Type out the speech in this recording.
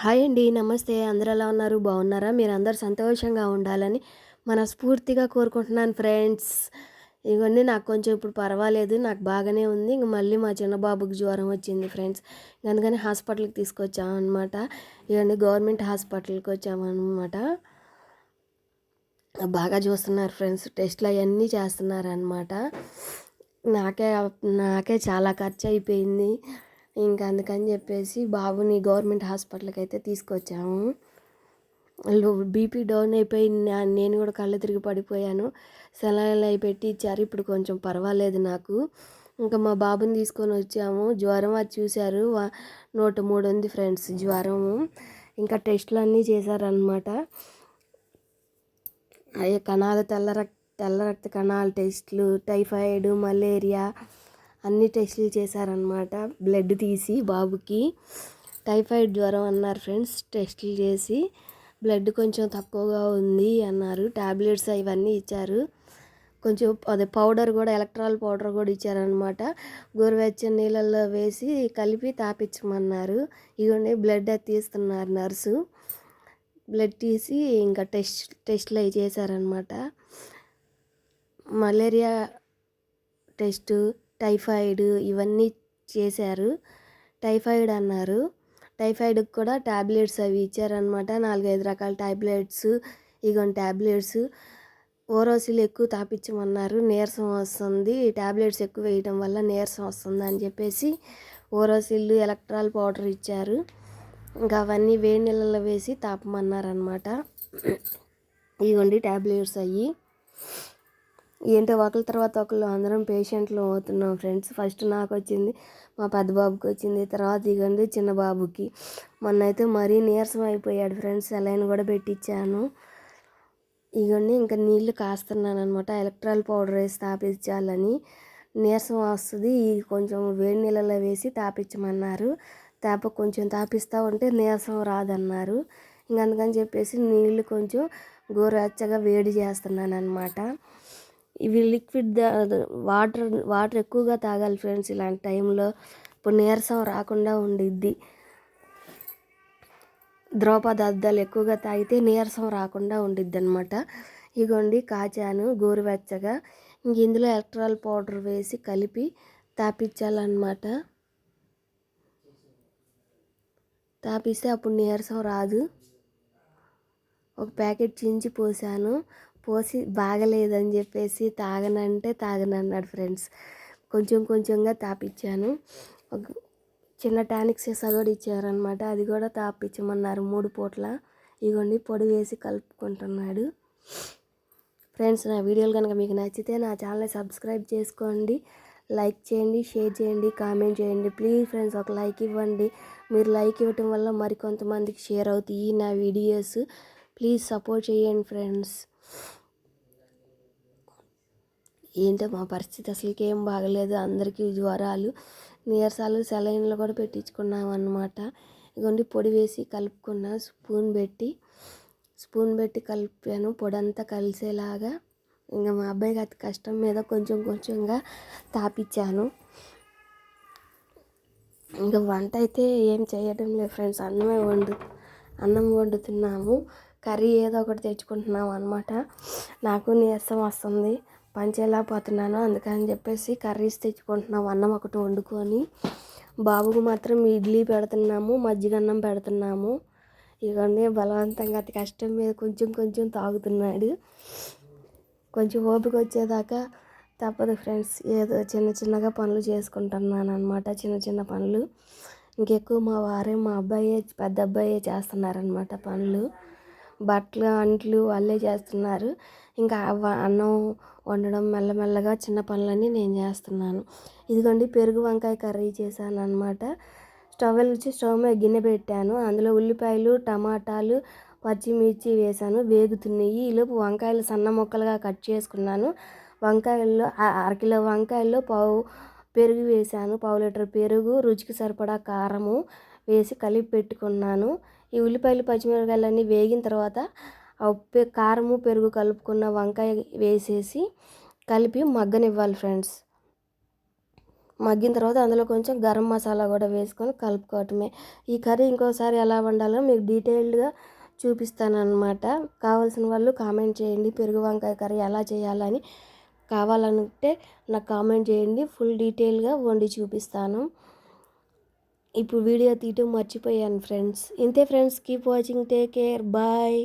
Hi అండి నమస్తే. అందరు ఎలా ఉన్నారు? బాగున్నారా? మీరు అందరు సంతోషంగా ఉండాలని మనస్ఫూర్తిగా కోరుకుంటున్నాను ఫ్రెండ్స్. ఇవన్నీ నాకు కొంచెం ఇప్పుడు పర్వాలేదు నాకు బాగానే ఉంది. ఇంక మళ్ళీ మా చిన్న బాబుకి జ్వరం వచ్చింది ఫ్రెండ్స్. అందుకని హాస్పిటల్కి తీసుకొచ్చాం అనమాట ఇవన్నీ గవర్నమెంట్ హాస్పిటల్కి వచ్చామన్నమాట బాగా చూస్తున్నారు ఫ్రెండ్స్. టెస్ట్లు అవన్నీ చేస్తున్నారు అనమాట నాకే నాకే చాలా ఖర్చు అయిపోయింది. ఇంకా అందుకని చెప్పేసి బాబుని గవర్నమెంట్ హాస్పిటల్కి అయితే తీసుకొచ్చాము బీపీ డౌన్ అయిపోయి నేను కూడా కళ్ళు తిరిగి పడిపోయాను. సెలవులు అయి పెట్టి ఇచ్చారు. ఇప్పుడు కొంచెం పర్వాలేదు నాకు. ఇంకా మా బాబుని తీసుకొని వచ్చాము. జ్వరం అది చూశారు. నూట మూడు ఉంది ఫ్రెండ్స్ జ్వరము. ఇంకా టెస్టులు అన్నీ చేశారనమాట అయ్యే కణాలు తెల్ల రక్త తెల్ల రక్త కణాల టెస్టులు టైఫాయిడ్ మలేరియా అన్ని టెస్టులు చేశారనమాట బ్లడ్ తీసి బాబుకి టైఫాయిడ్ జ్వరం అన్నారు ఫ్రెండ్స్. టెస్టులు చేసి బ్లడ్ కొంచెం తక్కువగా ఉంది అన్నారు. ట్యాబ్లెట్స్ ఇవన్నీ ఇచ్చారు. కొంచెం అదే పౌడర్ కూడా ఎలక్ట్రాల్ పౌడర్ కూడా ఇచ్చారనమాట గోరువెచ్చని నీళ్ళల్లో వేసి కలిపి తాపించమన్నారు ఇవన్నీ బ్లడ్ తీస్తున్నారు నర్సు. బ్లడ్ తీసి ఇంకా టెస్ట్ టెస్ట్లు అవి చేశారనమాట మలేరియా టెస్టు టైఫాయిడ్ ఇవన్నీ చేశారు. టైఫాయిడ్ అన్నారు. టైఫాయిడ్కి కూడా ట్యాబ్లెట్స్ అవి ఇచ్చారనమాట నాలుగైదు రకాల ట్యాబ్లెట్స్ ఇగోని ట్యాబ్లెట్స్ ఓరోసిల్ ఎక్కువ తాపించమన్నారు నీరసం వస్తుంది. ట్యాబ్లెట్స్ ఎక్కువ వేయడం వల్ల నీరసం వస్తుంది అని చెప్పేసి ఓరోసిల్ ఎలక్ట్రాల్ పౌడర్ ఇచ్చారు. ఇంకా అవన్నీ వేడి నీళ్ళలో వేసి తాపమన్నారనమాట ఇవ్వండి ట్యాబ్లెట్స్ అయ్యి. ఏంటో ఒకరి తర్వాత ఒకళ్ళు అందరం పేషెంట్లు అవుతున్నాం ఫ్రెండ్స్. ఫస్ట్ నాకు వచ్చింది మా పెద్ద బాబుకి వచ్చింది తర్వాత ఇగండి చిన్న బాబుకి. మొన్నైతే మరీ నీరసం అయిపోయాడు ఫ్రెండ్స్ సెలైన్ కూడా పెట్టించాను ఇగండి ఇంకా నీళ్ళు కాస్తున్నాను అనమాట ఎలక్ట్రాల్ పౌడర్ వేసి తాపించాలని నీరసం వస్తుంది కొంచెం వేడి నీళ్ళలో వేసి తాపించమన్నారు తేప కొంచెం తాపిస్తూ ఉంటే నీరసం రాదన్నారు. ఇంక అందుకని చెప్పేసి నీళ్ళు కొంచెం గోరువెచ్చగా వేడి చేస్తున్నాను అనమాట ఇవి లిక్విడ్ వాటర్ వాటర్ ఎక్కువగా తాగాలి ఫ్రెండ్స్ ఇలాంటి టైంలో. ఇప్పుడు నీరసం రాకుండా ఉండిద్ది. ద్రవ పదార్థాలు ఎక్కువగా తాగితే నీరసం రాకుండా ఉండిద్ది అనమాట ఇగోండి కాచాను గోరువెచ్చగా. ఇంక ఇందులో ఎలక్ట్రాల్ పౌడర్ వేసి కలిపి తాపించాలన్నమాట తాపిస్తే అప్పుడు నీరసం రాదు. ఒక ప్యాకెట్ చించి పోసాను. పోసి బాగలేదని చెప్పేసి తాగనంటే తాగనన్నాడు ఫ్రెండ్స్. కొంచెం కొంచెంగా తాపిచ్చాను. చిన్న టానిక్ సీసా కూడా ఇచ్చారనమాట అది కూడా తాపించమన్నారు మూడు పూట్ల. ఇగోండి పొడి వేసి కలుపుకుంటున్నాడు. ఫ్రెండ్స్ నా వీడియోలు కనుక మీకు నచ్చితే నా ఛానల్ని సబ్స్క్రైబ్ చేసుకోండి. లైక్ చేయండి షేర్ చేయండి కామెంట్ చేయండి. ప్లీజ్ ఫ్రెండ్స్ ఒక లైక్ ఇవ్వండి. మీరు లైక్ ఇవ్వటం వల్ల మరికొంతమందికి షేర్ అవుతాయి నా వీడియోస్. ప్లీజ్ సపోర్ట్ చేయండి ఫ్రెండ్స్. ఏంటో మా పరిస్థితి అసలుకి ఏం బాగలేదు. అందరికీ జ్వరాలు నీరసాలు సెలైన్లు కూడా పెట్టించుకున్నాం అన్నమాట ఇగోండి పొడి వేసి కలుపుకున్న స్పూన్ పెట్టి స్పూన్ పెట్టి కలిపాను. పొడి అంతా కలిసేలాగా ఇంకా మా అబ్బాయికి అతి కష్టం మీద కొంచెం కొంచెంగా తాపించాను ఇంకా వంట అయితే ఏం చేయడం లేదు ఫ్రెండ్స్. అన్నమే వండు అన్నం వండుతున్నాము. కర్రీ ఏదో ఒకటి తెచ్చుకుంటున్నాం అనమాట నాకు నీరసం వస్తుంది. పనిచేయలేకపోతున్నాను అందుకని చెప్పేసి కర్రీస్ తెచ్చుకుంటున్నాం. అన్నం ఒకటి వండుకొని బాబుకు మాత్రం ఇడ్లీ పెడుతున్నాము మజ్జిగన్నం పెడుతున్నాము. ఇవన్నీ బలవంతంగా అతి కష్టం మీద కొంచెం కొంచెం తాగుతున్నాడు. కొంచెం ఓపిక వచ్చేదాకా తప్పదు ఫ్రెండ్స్. ఏదో చిన్న చిన్నగా పనులు చేసుకుంటున్నాను అనమాట చిన్న చిన్న పనులు. ఇంకెక్కువ మా వారే మా అబ్బాయే పెద్ద అబ్బాయే చేస్తున్నారనమాట పనులు. బట్టలు అంట్లు వాళ్ళే చేస్తున్నారు. ఇంకా అన్నం వండడం మెల్లమెల్లగా చిన్న పనులన్నీ నేను చేస్తున్నాను. ఇదిగోండి పెరుగు వంకాయ కర్రీ చేశాను అనమాట స్టవ్ వెలిగించి స్టవ్ మీద గిన్నె పెట్టాను. అందులో ఉల్లిపాయలు టమాటాలు పచ్చిమిర్చి వేసాను వేగుతున్నాయి. ఈలోపు వంకాయలు సన్న ముక్కలుగా కట్ చేసుకున్నాను. వంకాయల్లో అరకిలో వంకాయల్లో పావు పెరుగు వేసాను పావు లీటర్ పెరుగు రుచికి సరిపడా కారము వేసి కలిపి పెట్టుకున్నాను. ఈ ఉల్లిపాయలు పచ్చిమిరపకాయలన్నీ వేగిన తర్వాత ఉప్పు కారము పెరుగు కలుపుకున్న వంకాయ వేసేసి కలిపి మగ్గనివ్వాలి ఫ్రెండ్స్. మగ్గిన తర్వాత అందులో కొంచెం గరం మసాలా కూడా వేసుకొని కలుపుకోవటమే. ఈ కర్రీ ఇంకోసారి ఎలా వండాలో మీకు డీటెయిల్డ్గా చూపిస్తానమాట కావాల్సిన వాళ్ళు కామెంట్ చేయండి పెరుగు వంకాయ కర్రీ ఎలా చేయాలని. కావాలనుకుంటే నాకు కామెంట్ చేయండి ఫుల్ డీటెయిల్గా వండి చూపిస్తాను. ఇప్పుడు వీడియో తీయటం మర్చిపోయాను ఫ్రెండ్స్ ఇంతే friends keep watching take care bye